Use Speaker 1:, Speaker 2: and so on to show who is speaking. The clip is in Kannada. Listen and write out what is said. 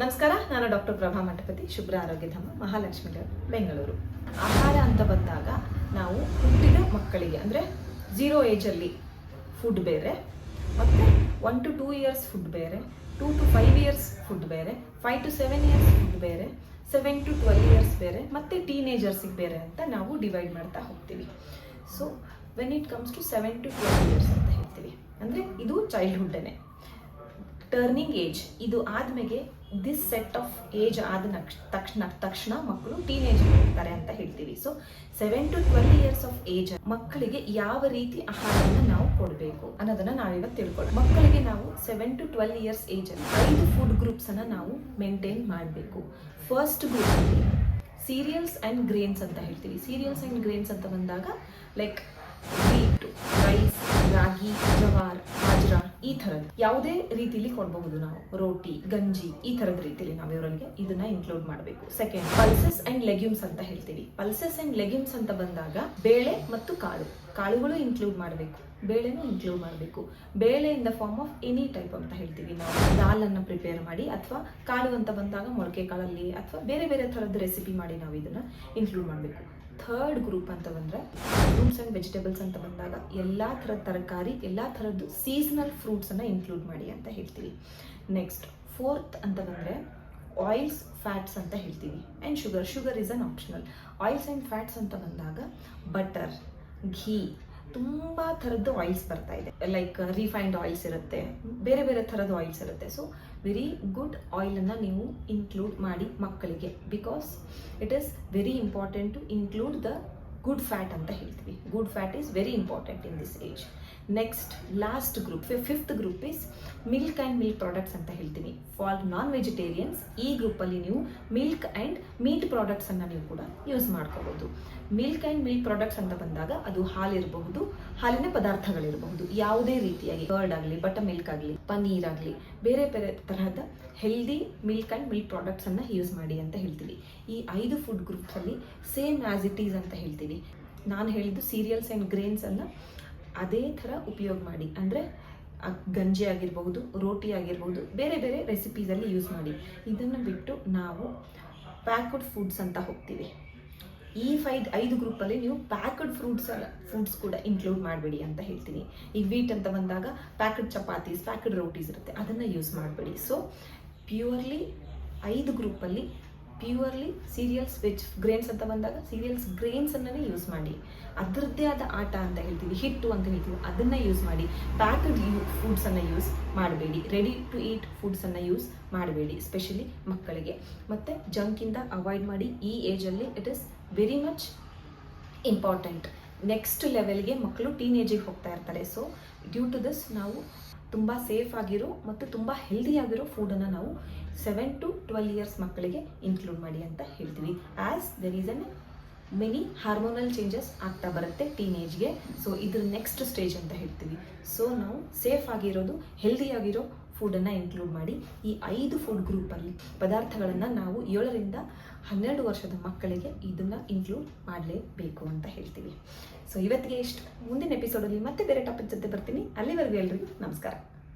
Speaker 1: ನಮಸ್ಕಾರ, ನಾನು ಡಾಕ್ಟರ್ ಪ್ರಭಾ ಮಠಪತಿ ಶುಭ್ರ ಆರೋಗ್ಯಧಾಮ ಮಹಾಲಕ್ಷ್ಮಿ ಬೆಂಗಳೂರು. ಆಹಾರ ಅಂತ ಬಂದಾಗ ನಾವು ಹುಟ್ಟಿದ ಮಕ್ಕಳಿಗೆ, ಅಂದರೆ ಝೀರೋ ಏಜಲ್ಲಿ ಫುಡ್ ಬೇರೆ, ಮತ್ತು one to two years food ಬೇರೆ two to five years food ಬೇರೆ five to seven years food ಬೇರೆ ಸೆವೆನ್ ಟು ಟ್ವೆಲ್ ಇಯರ್ಸ್ ಬೇರೆ, ಮತ್ತು ಟೀನೇಜರ್ಸಿಗೆ ಬೇರೆ ಅಂತ ನಾವು ಡಿವೈಡ್ ಮಾಡ್ತಾ ಹೋಗ್ತೀವಿ. So when it comes to seven to twelve years ಅಂತ ಹೇಳ್ತೀವಿ. ಅಂದರೆ ಇದು ಚೈಲ್ಡ್ಹುಡ್ಡೇ ಟರ್ನಿಂಗ್ ಏಜ್ ಇದು ಆದ್ಮೇಲೆ ದಿಸ್ ಸೆಟ್ ಆಫ್ ಏಜ್ ಆದ ತಕ್ಷಣ ತಕ್ಷಣ ಮಕ್ಕಳು ಟೀನೇಜ್ ಹೋಗ್ತಾರೆ ಅಂತ ಹೇಳ್ತೀವಿ. So seven to twelve years of age ಮಕ್ಕಳಿಗೆ ಯಾವ ರೀತಿ ಆಹಾರವನ್ನು ನಾವು ಕೊಡಬೇಕು ಅನ್ನೋದನ್ನ ನಾವಿವತ್ತು ತಿಳ್ಕೊಳ್ಳೋಣ. ಮಕ್ಕಳಿಗೆ ನಾವು seven to twelve years age ಅಲ್ಲಿ ಐದು ಫುಡ್ ಗ್ರೂಪ್ಸ್ ಅನ್ನ ನಾವು ಮೇಂಟೈನ್ ಮಾಡಬೇಕು. First group cereals and grains ಅಂತ ಹೇಳ್ತೀವಿ. ಸೀರಿಯಲ್ಸ್ ಅಂಡ್ ಗ್ರೇನ್ಸ್ ಅಂತ ಬಂದಾಗ like wheat rice ragi, jowar ಈ ಥರದ್ದು ಯಾವುದೇ ರೀತಿಲಿ ಕೊಡಬಹುದು ನಾವು. ರೋಟಿ, ಗಂಜಿ ಈ ಥರದ ರೀತಿಲಿ ನಾವು ಇವರಲ್ಲಿ ಇದನ್ನ ಇನ್ಕ್ಲೂಡ್ ಮಾಡಬೇಕು. ಸೆಕೆಂಡ್ ಪಲ್ಸಸ್ ಅಂಡ್ ಲೆಗ್ಯೂಮ್ಸ್ ಅಂತ ಹೇಳ್ತೀವಿ. ಪಲ್ಸಸ್ ಅಂಡ್ ಲೆಗ್ಯೂಮ್ಸ್ ಅಂತ ಬಂದಾಗ ಬೇಳೆ ಮತ್ತು ಕಾಳು. ಕಾಳುಗಳು ಇನ್ಕ್ಲೂಡ್ ಮಾಡಬೇಕು. ಬೇಳೆನೂ ಇನ್ಕ್ಲೂಡ್ ಮಾಡಬೇಕು. ಬೇಳೆ in the form of any type ಅಂತ ಹೇಳ್ತೀವಿ ನಾವು. ದಾಲನ್ನು ಪ್ರಿಪೇರ್ ಮಾಡಿ ಅಥವಾ ಕಾಳು ಅಂತ ಬಂದಾಗ ಮೊಳಕೆ ಕಾಳಲ್ಲಿ ಅಥವಾ ಬೇರೆ ಬೇರೆ ಥರದ ರೆಸಿಪಿ ಮಾಡಿ ನಾವು ಇದನ್ನ ಇನ್ಕ್ಲೂಡ್ ಮಾಡಬೇಕು. ಥರ್ಡ್ ಗ್ರೂಪ್ ಅಂತ ಬಂದರೆ ಫ್ರೂಟ್ಸ್ ಆ್ಯಂಡ್ ವೆಜಿಟೇಬಲ್ಸ್ ಅಂತ ಬಂದಾಗ ಎಲ್ಲ ಥರದ ತರಕಾರಿ, ಎಲ್ಲ ಥರದ್ದು ಸೀಸನಲ್ ಫ್ರೂಟ್ಸನ್ನು ಇನ್ಕ್ಲೂಡ್ ಮಾಡಿ ಅಂತ ಹೇಳ್ತೀವಿ. ನೆಕ್ಸ್ಟ್ ಫೋರ್ತ್ ಅಂತ ಬಂದರೆ ಆಯಿಲ್ಸ್ ಫ್ಯಾಟ್ಸ್ ಅಂತ ಹೇಳ್ತೀವಿ. And sugar sugar is an optional oils and fats ಅಂತ ಬಂದಾಗ ಬಟರ್ ಘೀ ತುಂಬ ಥರದ್ದು ಆಯಿಲ್ಸ್ ಬರ್ತಾ ಇದೆ. ಲೈಕ್ ರಿಫೈನ್ಡ್ ಆಯಿಲ್ಸ್ ಇರುತ್ತೆ. ಬೇರೆ ಬೇರೆ ಥರದ ಆಯಿಲ್ಸ್ ಇರುತ್ತೆ. ಸೊ ವೆರಿ ಗುಡ್ ಆಯಿಲ್ ಅನ್ನ ನೀವು ಇನ್ಕ್ಲೂಡ್ ಮಾಡಿ ಮಕ್ಕಳಿಗೆ. Because it is very important to include the good fat ಅಂತ ಹೇಳ್ತೀವಿ. Good fat is very important in this age next last group fifth group is milk and milk products ಅಂತ ಹೇಳ್ತೀನಿ ಫಾರ್ ನಾನ್ ವೆಜಿಟೇರಿಯನ್ಸ್ ಈ ಗ್ರೂಪಲ್ಲಿ ನೀವು ಮಿಲ್ಕ್ ಆ್ಯಂಡ್ ಮೀಟ್ ಪ್ರಾಡಕ್ಟ್ಸನ್ನು ನೀವು ಕೂಡ ಯೂಸ್ ಮಾಡ್ಕೋಬೋದು. ಮಿಲ್ಕ್ ಆ್ಯಂಡ್ ಮಿಲ್ಕ್ ಪ್ರಾಡಕ್ಟ್ಸ್ ಅಂತ ಬಂದಾಗ ಅದು ಹಾಲಿರಬಹುದು, ಹಾಲಿನ ಪದಾರ್ಥಗಳಿರಬಹುದು. ಯಾವುದೇ ರೀತಿಯಾಗಿ ಕರ್ಡ್ ಆಗಲಿ ಬಟರ್ ಮಿಲ್ಕ್ ಆಗಲಿ ಪನೀರ್ ಆಗಲಿ, ಬೇರೆ ಬೇರೆ ತರಹದ ಹೆಲ್ದಿ ಮಿಲ್ಕ್ ಆ್ಯಂಡ್ ಮಿಲ್ಕ್ ಪ್ರಾಡಕ್ಟ್ಸನ್ನು ಯೂಸ್ ಮಾಡಿ ಅಂತ ಹೇಳ್ತೀವಿ ಈ ಐದು ಫುಡ್ ಗ್ರೂಪ್ಸಲ್ಲಿ ಸೇಮ್ ಆ್ಯಸ್ ಇಟ್ ಈಸ್ ಅಂತ ಹೇಳ್ತೀವಿ ನಾನು ಹೇಳಿದ್ದು ಸೀರಿಯಲ್ಸ್ ಆ್ಯಂಡ್ ಗ್ರೇನ್ಸನ್ನು ಅದೇ ಥರ ಉಪಯೋಗ ಮಾಡಿ. ಅಂದರೆ ಗಂಜಿ ಆಗಿರ್ಬೋದು ರೋಟಿ ಆಗಿರ್ಬೋದು ಬೇರೆ ಬೇರೆ ರೆಸಿಪೀಸಲ್ಲಿ ಯೂಸ್ ಮಾಡಿ. ಇದನ್ನು ಬಿಟ್ಟು ನಾವು ಪ್ಯಾಕ್ಡ್ ಫುಡ್ಸ್ ಅಂತ ಹೋಗ್ತೀವಿ. ಈ ಫೈವ್ ಐದು ಗ್ರೂಪಲ್ಲಿ ನೀವು ಪ್ಯಾಕ್ಡ್ ಫ್ರೂಟ್ಸ್ ಫ್ರೂಟ್ಸ್ ಕೂಡ ಇನ್ಕ್ಲೂಡ್ ಮಾಡಬೇಡಿ ಅಂತ ಹೇಳ್ತೀನಿ. ಈಗ ವೀಟ್ ಅಂತ ಬಂದಾಗ ಪ್ಯಾಕ್ಡ್ ಚಪಾತೀಸ್ ಪ್ಯಾಕ್ಡ್ ರೋಟೀಸ್ ಇರುತ್ತೆ. ಅದನ್ನು ಯೂಸ್ ಮಾಡಬೇಡಿ. ಸೊ ಪ್ಯೂರ್ಲಿ ಐದು ಗ್ರೂಪಲ್ಲಿ ಪ್ಯೂರ್ಲಿ ಸೀರಿಯಲ್ಸ್ ವೆಜ್ ಗ್ರೇನ್ಸ್ ಅಂತ ಬಂದಾಗ ಸೀರಿಯಲ್ಸ್ ಗ್ರೇನ್ಸನ್ನೇ ಯೂಸ್ ಮಾಡಿ. ಅದರದ್ದೇ ಆದ ಆಟ ಅಂತ ಹೇಳ್ತೀವಿ, ಹಿಟ್ಟು ಅಂತ ಹೇಳ್ತೀವಿ, ಅದನ್ನು ಯೂಸ್ ಮಾಡಿ. ಪ್ಯಾಕ್ಡ್ ಯೂ ಫುಡ್ಸನ್ನು ಯೂಸ್ ಮಾಡಬೇಡಿ. ರೆಡಿ ಟು ಈಟ್ ಫುಡ್ಸನ್ನು ಯೂಸ್ ಮಾಡಬೇಡಿ ಸ್ಪೆಷಲಿ ಮಕ್ಕಳಿಗೆ. ಮತ್ತು ಜಂಕಿಂದ ಅವಾಯ್ಡ್ ಮಾಡಿ. ಈ ಏಜಲ್ಲಿ it is very much important next ಲೆವೆಲ್ಗೆ ಮಕ್ಕಳು ಟೀನೇಜಿಗೆ ಹೋಗ್ತಾ ಇರ್ತಾರೆ. ಸೊ ಡ್ಯೂ ಟು ದಿಸ್ ನಾವು ತುಂಬ ಸೇಫ್ ಆಗಿರೋ ಮತ್ತು ತುಂಬ ಹೆಲ್ದಿ ಆಗಿರೋ ಫುಡನ್ನು ನಾವು ಸೆವೆನ್ ಟು ಟ್ವೆಲ್ ಇಯರ್ಸ್ ಮಕ್ಕಳಿಗೆ ಇನ್ಕ್ಲೂಡ್ ಮಾಡಿ ಅಂತ ಹೇಳ್ತೀವಿ. As there is many hormonal changes ಆಗ್ತಾ ಬರುತ್ತೆ ಟೀನೇಜ್ಗೆ ಸೊ ಇದ್ರ ನೆಕ್ಸ್ಟ್ ಸ್ಟೇಜ್ ಅಂತ ಹೇಳ್ತೀವಿ. ಸೊ ನಾವು ಸೇಫ್ ಆಗಿರೋದು ಹೆಲ್ದಿ ಆಗಿರೋ ಫುಡನ್ನು ಇನ್ಕ್ಲೂಡ್ ಮಾಡಿ, ಈ ಐದು ಫುಡ್ ಗ್ರೂಪಲ್ಲಿ ಪದಾರ್ಥಗಳನ್ನು ನಾವು ಏಳರಿಂದ ಹನ್ನೆರಡು ವರ್ಷದ ಮಕ್ಕಳಿಗೆ ಇದನ್ನು ಇನ್ಕ್ಲೂಡ್ ಮಾಡಲೇಬೇಕು ಅಂತ ಹೇಳ್ತೀವಿ. ಸೊ ಇವತ್ತಿಗೆ ಇಷ್ಟು. ಮುಂದಿನ ಎಪಿಸೋಡಲ್ಲಿ ಮತ್ತೆ ಬೇರೆ ಟಾಪಿಕ್ ಜೊತೆ ಬರ್ತೀನಿ. ಅಲ್ಲಿವರೆಗೂ ಎಲ್ರಿಗೂ ನಮಸ್ಕಾರ.